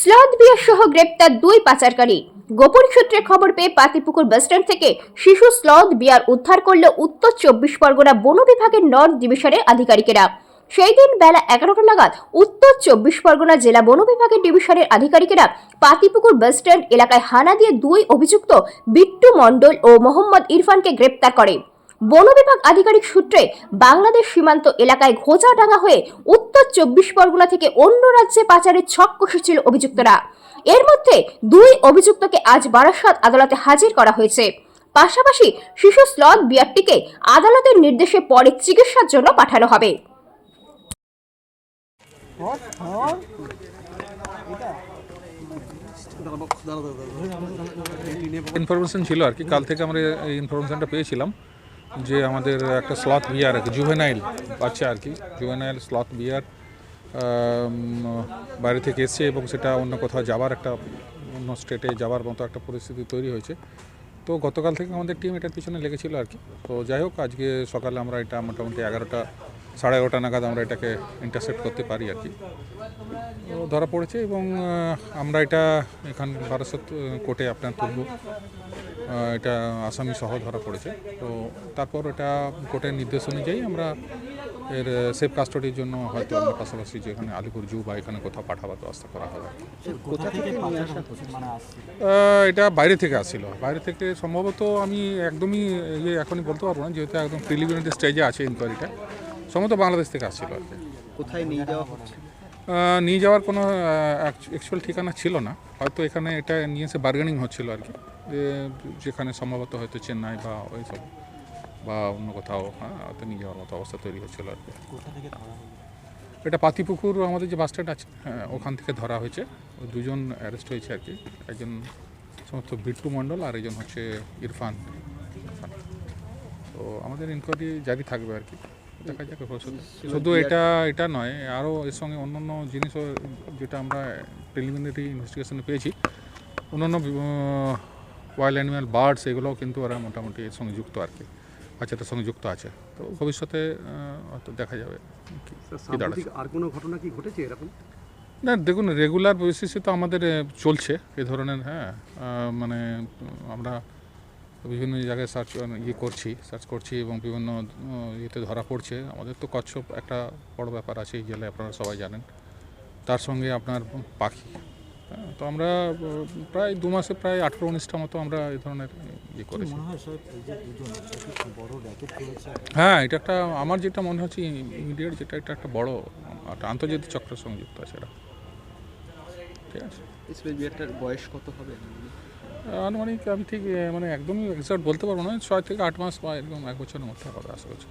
Sloth বিয়ার সহ গ্রেপ্তার দুই পাচারকারী। গোপন সূত্রে খবর পেয়ে পাতিপুকুর বাসস্ট্যান্ড থেকে শিশু স্লথ বিয়ার উদ্ধার করল উত্তর চব্বিশ পরগনা বন বিভাগের নর্থ ডিভিশনের আধিকারিকেরা। সেই দিন বেলা এগারোটা নাগাদ উত্তর চব্বিশ পরগনা জেলা বন বিভাগের ডিভিশনের আধিকারিকেরা পাতিপুকুর বাসস্ট্যান্ড এলাকায় হানা দিয়ে দুই অভিযুক্ত বিট্টু মণ্ডল ও মোহাম্মদ ইরফানকে গ্রেপ্তার করে। বন বিভাগ আধিকারিক সূত্রে বাংলাদেশ সীমান্ত এলাকায় ঘোচাডাঙ্গা হয়ে উত্তর চব্বিশ পরগনা থেকে অন্য রাজ্যে পাচারের ছক কষেছিল অভিযুক্তরা। এর মধ্যে দুই অভিযুক্তকে আজ বারাসত আদালতে হাজির করা হয়েছে। পাশাপাশি শিশু স্লথ বিয়ারটিকে আদালতের নির্দেশে পরে চিকিৎসার জন্য পাঠানো হবে। ইনফরমেশন ছিল আর কি। কাল থেকে আমরা ইনফরমেশনটা পেয়েছিলাম। যে আমাদের একটা স্লথ বিয়ার আর কি জুভেনাইল বাচ্চা আর কি জুভেনাইল স্লথ বিয়ার বাইরে থেকে এসছে এবং সেটা অন্য কোথাও যাবার একটা, অন্য স্টেটে যাওয়ার মতো একটা পরিস্থিতি তৈরি হয়েছে। তো গতকাল থেকে আমাদের টিম এটার পিছনে লেগেছিল আর কি। তো যাই হোক, আজকে সকালে আমরা এটা মোটামুটি এগারোটা, সাড়ে এগারোটা নাগাদ আমরা এটাকে ইন্টারসেপ্ট করতে পারি আর কি। তো ধরা পড়েছে এবং আমরা এটা এখান বারাসত কোর্টে আপনার তুলব। এটা আসামি সহ ধরা পড়েছে। তো তারপর এটা কোর্টের নির্দেশ অনুযায়ী আমরা এর সেফ কাস্টডির জন্য হয়তো আমরা পাশাপাশি যেখানে আলিপুর জু বা এখানে কোথাও পাঠাবার ব্যবস্থা করা হবে। মানে এটা বাইরে থেকে আসছিল। বাইরে থেকে সম্ভবত আমি একদমই ইয়ে এখনই বলতে পারব না যেহেতু একদম প্রিলিমিনারি স্টেজে আছে ইনকোয়ারিটা সম্ভবত বাংলাদেশ থেকে আসছিল আর কি। কোথায় নিয়ে যাওয়া হচ্ছে? নিয়ে যাওয়ার কোনো অ্যাকচুয়াল ঠিকানা ছিল না। হয়তো এখানে এটা নিয়ে এসে বার্গেনিং হচ্ছিল আর কি। যেখানে সম্ভবত হয়তো চেন্নাই বা ওই সব বা অন্য কোথাও হ্যাঁ হয়তো নিয়ে যাওয়ার মতো অবস্থা তৈরি হচ্ছিল আর কি। এটা পাতিপুকুর আমাদের যে বাস স্ট্যান্ড আছে হ্যাঁ ওখান থেকে ধরা হয়েছে। ওই দুজন অ্যারেস্ট হয়েছে আর কি। একজন সমস্ত বিট্টু মণ্ডল আর একজন হচ্ছে ইরফান। ইরফান। তো আমাদের ইনকোয়ারি জারি থাকবে আর কি। দেখা যাক শুধু এটা এটা নয় আরও এর সঙ্গে অন্যান্য জিনিসও যেটা আমরা প্রিলিমিনারি ইনভেস্টিগেশনে পেয়েছি অন্যান্য ওয়াইল্ড অ্যানিম্যাল বার্ডস এগুলোও কিন্তু ওরা মোটামুটি এর সঙ্গে যুক্ত আর কি। বাচ্চাটার সঙ্গে যুক্ত আছে। তো ভবিষ্যতে হয়তো দেখা যাবে আর কোনো ঘটনা কি ঘটেছে এরকম? না দেখুন রেগুলার বেসিসে তো আমাদের চলছে এ ধরনের হ্যাঁ মানে আমরা বিভিন্ন জায়গায় সার্চ ইয়ে করছি সার্চ করছি এবং বিভিন্ন ইয়েতে ধরা পড়ছে। আমাদের তো কচ্ছপ একটা বড় ব্যাপার আছে এই জেলায় আপনারা সবাই জানেন। তার সঙ্গে আপনার পাখি তো আমরা প্রায় দু মাসে প্রায় আঠেরো উনিশটা মতো আমরা এই ধরনের ইয়ে করেছি। মনে হয় এটা কি বড় র্যাকেট করেছে হ্যাঁ এটা একটা আমার যেটা মনে হচ্ছে ইমিডিয়েট যেটা এটা একটা বড় একটা আন্তর্জাতিক চক্রের সঙ্গে যুক্ত আছে এটা। ঠিক আছে? বয়স কত হবে? আনুমানিক আমি ঠিক মানে একদমই এক্সাক্ট বলতে পারব না ছয় থেকে আট মাস বা এরকম এক বছরের মধ্যে হবে আশা করছি।